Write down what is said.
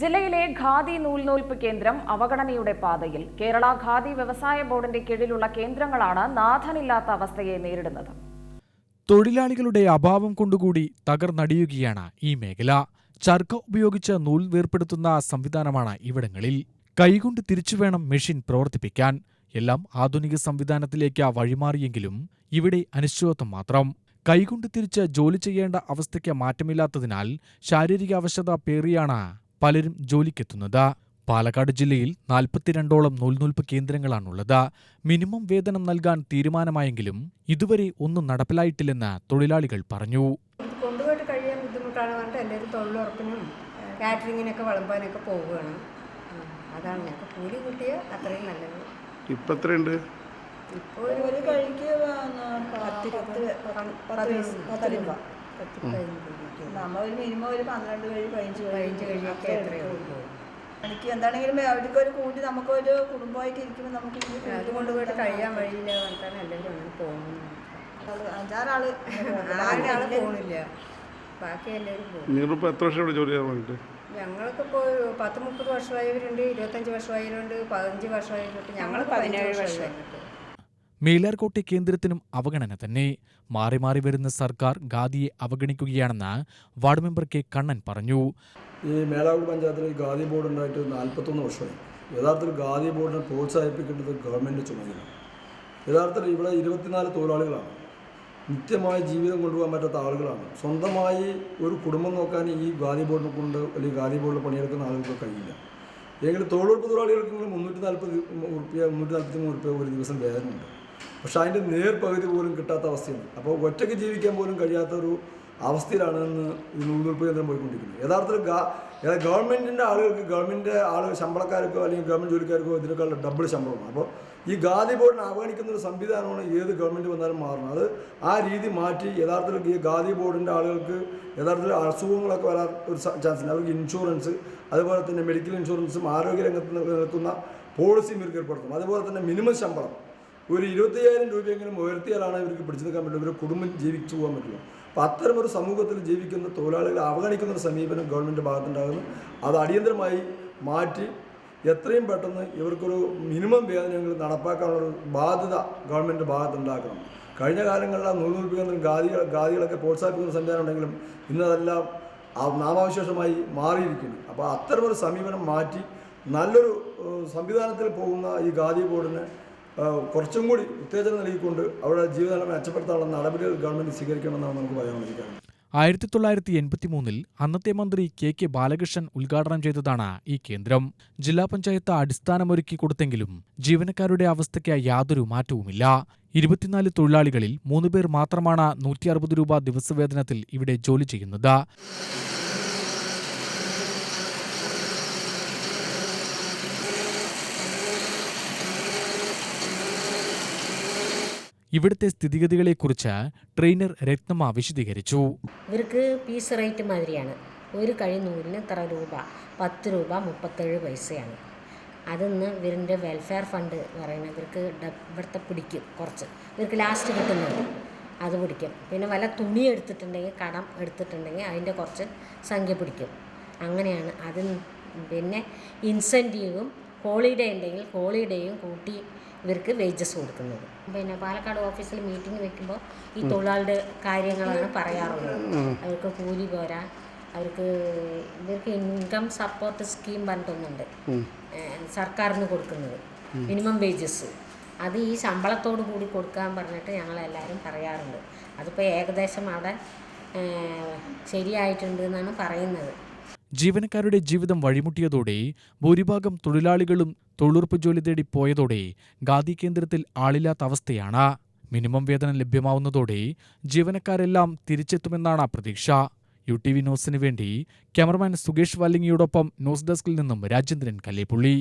ജില്ലയിലെ ഖാദി നൂൽനൂൽപ്പ് കേന്ദ്രം അവഗണനയുടെ പാതയിൽ കേരള ഖാദി വ്യവസായ ബോർഡിന്റെ കീഴിലുള്ള കേന്ദ്രങ്ങളാണ് നാഥനില്ലാത്ത അവസ്ഥയെ നേരിടുന്നത്. തൊഴിലാളികളുടെ അഭാവം കൊണ്ടുകൂടി തകർന്നടിയുകയാണ് ഈ മേഖല. ചർക്ക ഉപയോഗിച്ച് നൂൽ വേർപ്പെടുത്തുന്ന സംവിധാനമാണ് ഇവിടങ്ങളിൽ. കൈകൊണ്ട് തിരിച്ചു വേണം മെഷീൻ പ്രവർത്തിപ്പിക്കാൻ. എല്ലാം ആധുനിക സംവിധാനത്തിലേക്ക് വഴിമാറിയെങ്കിലും ഇവിടെ അനിശ്ചിതത്വം മാത്രം. കൈകൊണ്ട് തിരിച്ച് ജോലി ചെയ്യേണ്ട അവസ്ഥയ്ക്ക് മാറ്റമില്ലാത്തതിനാൽ ശാരീരിക അവശത പേറിയാണ് പലരും ജോലിക്കെത്തുന്നത്. പാലക്കാട് ജില്ലയിൽ നാൽപ്പത്തിരണ്ടോളം നൂൽനൂൽപ്പ് കേന്ദ്രങ്ങളാണുള്ളത്. മിനിമം വേതനം നൽകാൻ തീരുമാനമായെങ്കിലും ഇതുവരെ ഒന്നും നടപ്പിലായിട്ടില്ലെന്ന് തൊഴിലാളികൾ പറഞ്ഞു. കൊണ്ടുപോയിട്ട് കഴിയാൻ ബുദ്ധിമുട്ടാണ് പറഞ്ഞിട്ട് ഒരു തൊഴിലുറപ്പിനും കാറ്ററിങ്ങിനൊക്കെ വിളമ്പാനൊക്കെ പോവുകയാണ്. അതാണ് ഞങ്ങൾക്ക് കൂലി കിട്ടിയ അത്രയും നല്ലത്. ഇപ്പം എത്രയുണ്ട്? ഇപ്പോൾ ഒരു കഴിക്ക് പത്ത് പത്ത് പത്ത് പത്ത് രൂപ. നമ്മൾ ഒരു മിനിമം ഒരു പന്ത്രണ്ട് കഴി പതിനഞ്ച് പതിനഞ്ച് കഴിയൊക്കെ എത്രയോ എനിക്ക് എന്താണെങ്കിലും അവർക്ക് ഒരു കൂട്ടി നമുക്കൊരു കുടുംബമായിട്ട് ഇരിക്കുമ്പോൾ നമുക്ക് കൊണ്ടുപോയിട്ട് കഴിയാൻ വഴിയില്ല അങ്ങനെ അഞ്ചാറാൾ. ആരാൾ ആൾ പോകണില്ല ബാക്കി എല്ലാവരും പോകും. നിങ്ങളിപ്പോൾ എത്ര വർഷം ഇവിടെ ജോലി ചെയ്യാൻ വേണ്ടിയിട്ട് ഞങ്ങൾക്ക് ഇപ്പോൾ പത്ത് മുപ്പത് വർഷമായവരുണ്ട് ഇരുപത്തഞ്ച് വർഷമായവരുണ്ട് പതിനഞ്ച് വർഷമായവരുണ്ട് ഞങ്ങൾ പതിനേഴ് വർഷമായിട്ട് മേലാർകോട്ടെ കേന്ദ്രത്തിനും അവഗണന തന്നെ. മാറി മാറി വരുന്ന സർക്കാർ ഖാദിയെ അവഗണിക്കുകയാണെന്ന് വാർഡ് മെമ്പർ കെ കണ്ണൻ പറഞ്ഞു. ഈ മേലാർകോട് പഞ്ചായത്തിൽ ഗാദി ബോർഡ് ഉണ്ടായിട്ട് നാൽപ്പത്തൊന്ന് വർഷമായി. യഥാർത്ഥത്തിൽ ഖാദി ബോർഡിനെ പ്രോത്സാഹിപ്പിക്കേണ്ടത് ഗവൺമെന്റ് ചുമതലയാണ്. യഥാർത്ഥത്തിൽ ഇവിടെ ഇരുപത്തിനാല് തൊഴിലാളികളാണ്. നിത്യമായ ജീവിതം കൊണ്ടുപോകാൻ പറ്റാത്ത ആളുകളാണ്. സ്വന്തമായി ഒരു കുടുംബം നോക്കാൻ ഈ ഖാദി ബോർഡിനെ കൊണ്ട് അല്ലെങ്കിൽ ഖാദി ബോർഡിൽ പണിയെടുക്കുന്ന ആളുകൾക്ക് കഴിയില്ല. എങ്കിലും തൊഴിലുറപ്പ് തൊഴിലാളികൾക്ക് മുന്നൂറ്റി നാൽപ്പത് ഉറുപ്പ്യ മുന്നൂറ്റി നാൽപ്പത്തി മൂന്ന് ഉറുപ്പ്യ ഒരു ദിവസം വേതനമുണ്ട്. പക്ഷേ അതിന്റെ നേർപകുതി പോലും കിട്ടാത്ത അവസ്ഥയാണ്. അപ്പോൾ ഒറ്റയ്ക്ക് ജീവിക്കാൻ പോലും കഴിയാത്ത ഒരു അവസ്ഥയിലാണ് ഈ നൂൽനൂൽപ്പ് കേന്ദ്രം പോയിക്കൊണ്ടിരിക്കുന്നത്. യഥാർത്ഥത്തിൽ ഗവൺമെന്റിന്റെ ആളുകൾക്ക് ഗവൺമെന്റിന്റെ ആളുകൾ ശമ്പളക്കാർക്കോ അല്ലെങ്കിൽ ഗവൺമെന്റ് ജോലിക്കാർക്കോ ഇതിനേക്കാൾ ഡബിൾ ശമ്പളമാണ്. അപ്പോൾ ഈ ഗാദി ബോർഡിനെ അവഗണിക്കുന്ന ഒരു സംവിധാനമാണ് ഏത് ഗവൺമെന്റ് വന്നാലും മാറുന്നത്. അത് ആ രീതി മാറ്റി യഥാർത്ഥത്തിൽ ഈ ഗാദി ബോർഡിന്റെ ആളുകൾക്ക് യഥാർത്ഥത്തിൽ അസുഖങ്ങളൊക്കെ വരാൻ ഒരു ചാൻസ് ഉണ്ട്. അവർക്ക് ഇൻഷുറൻസ് അതുപോലെ തന്നെ മെഡിക്കൽ ഇൻഷുറൻസും ആരോഗ്യരംഗത്ത് നിൽക്കുന്ന പോളിസിയും ഇവർക്ക് ഏർപ്പെടുത്തും അതുപോലെ തന്നെ മിനിമം ശമ്പളം. ഒരു ഇരുപത്തയ്യായിരം രൂപയെങ്കിലും ഉയർത്തിയാലാണ് ഇവർക്ക് പിടിച്ചു നിൽക്കാൻ പറ്റുള്ളൂ ഇവരുടെ കുടുംബം ജീവിച്ചു പോകാൻ പറ്റുള്ളൂ അപ്പോൾ അത്തരം ഒരു സമൂഹത്തിൽ ജീവിക്കുന്ന തൊഴിലാളികളെ അവഗണിക്കുന്ന ഒരു സമീപനം ഗവൺമെന്റ് ഭാഗത്തുണ്ടാകുന്നു. അത് അടിയന്തരമായി മാറ്റി എത്രയും പെട്ടെന്ന് ഇവർക്കൊരു മിനിമം വേതനങ്ങൾ നടപ്പാക്കാനുള്ള ബാധ്യത ഗവൺമെന്റ് ഭാഗത്തുണ്ടാക്കണം. കഴിഞ്ഞ കാലങ്ങളിൽ ആ നൂൽനൂൽപ്പ് കേന്ദ്രം ഗാദികൾ ഗാദികളൊക്കെ പ്രോത്സാഹിപ്പിക്കുന്ന സംവിധാനം ഉണ്ടെങ്കിലും ഇന്നതെല്ലാം നാമാവിശേഷമായി മാറിയിരിക്കുന്നു. അപ്പോൾ അത്തരമൊരു സമീപനം മാറ്റി നല്ലൊരു സംവിധാനത്തിൽ പോകുന്ന ഈ ഗാദി ബോർഡിന് കുറച്ചും കൂടി ഉത്തേജനം നൽകിക്കൊണ്ട് അവരുടെ ജീവിതനില മെച്ചപ്പെടുത്താനുള്ള നടപടികൾ ഗവൺമെന്റ് സ്വീകരിക്കണമെന്നാണ് നമുക്ക് കാര്യം ആയിരത്തി തൊള്ളായിരത്തി എൺപത്തി മൂന്നിൽ അന്നത്തെ മന്ത്രി കെ കെ ബാലകൃഷ്ണൻ ഉദ്ഘാടനം ചെയ്തതാണ് ഈ കേന്ദ്രം. ജില്ലാ പഞ്ചായത്ത് അടിസ്ഥാനമൊരുക്കി കൊടുത്തെങ്കിലും ജീവനക്കാരുടെ അവസ്ഥയ്ക്ക് യാതൊരു മാറ്റവുമില്ല. ഇരുപത്തിനാല് തൊഴിലാളികളിൽ മൂന്നുപേർ മാത്രമാണ് നൂറ്റി അറുപത് രൂപ ദിവസവേതനത്തിൽ ഇവിടെ ജോലി ചെയ്യുന്നത്. ഇവിടുത്തെ സ്ഥിതിഗതികളെക്കുറിച്ച് ട്രെയിനർ രത്നമ്മ വിശദീകരിച്ചു. ഇവർക്ക് പീസ് റേറ്റ് മാതിരിയാണ്. ഒരു കഴി നൂലിന് ഇത്ര രൂപ? പത്ത് രൂപ മുപ്പത്തേഴ് പൈസയാണ്. അതിന്ന് ഇവരിന്റെ വെൽഫെയർ ഫണ്ട് എന്ന് പറയുന്നത് ഇവർക്ക് ഇവിടുത്തെ പിടിക്കും കുറച്ച്. ഇവർക്ക് ലാസ്റ്റ് കിട്ടുന്നത് അത് പിടിക്കും. പിന്നെ വല്ല തുണി എടുത്തിട്ടുണ്ടെങ്കിൽ കടം എടുത്തിട്ടുണ്ടെങ്കിൽ അതിന്റെ കുറച്ച് സംഖ്യ പിടിക്കും. അങ്ങനെയാണ്. അതിന് പിന്നെ ഇൻസെന്റീവും ഹോളിഡേ ഉണ്ടെങ്കിൽ ഹോളിഡേയും കൂട്ടി ഇവർക്ക് വേജസ് കൊടുക്കുന്നത്. പിന്നെ പാലക്കാട് ഓഫീസിൽ മീറ്റിംഗ് വെക്കുമ്പോൾ ഈ തൊഴിലാളിയുടെ കാര്യങ്ങളാണ് പറയാറുള്ളത്. അവർക്ക് കൂലി പോരാ അവർക്ക് ഇവർക്ക് ഇൻകം സപ്പോർട്ട് സ്കീം പറഞ്ഞിട്ടൊന്നുണ്ട്. സർക്കാരിന് കൊടുക്കുന്നത്. മിനിമം വേജസ് അത് ഈ ശമ്പളത്തോട് കൂടി കൊടുക്കാൻ പറഞ്ഞിട്ട് ഞങ്ങളെല്ലാവരും പറയാറുണ്ട്. അതിപ്പോൾ ഏകദേശം അവിടെ ശരിയായിട്ടുണ്ട് എന്നാണ് പറയുന്നത്. ജീവനക്കാരുടെ ജീവിതം വഴിമുട്ടിയതോടെ ഭൂരിഭാഗം തൊഴിലാളികളും തൊഴിലുറപ്പ് ജോലി തേടി പോയതോടെ ഖാദി കേന്ദ്രത്തിൽ ആളില്ലാത്ത അവസ്ഥയാണ്. മിനിമം വേതനം ലഭ്യമാവുന്നതോടെ ജീവനക്കാരെല്ലാം തിരിച്ചെത്തുമെന്നാണ് പ്രതീക്ഷ. യു ടി വി ന്യൂസിന് വേണ്ടി ക്യാമറമാൻ സുഗേഷ് വാലിങ്ങിയോടൊപ്പം ന്യൂസ് ഡെസ്കിൽ നിന്നും രാജേന്ദ്രൻ കല്ലേപ്പുള്ളി.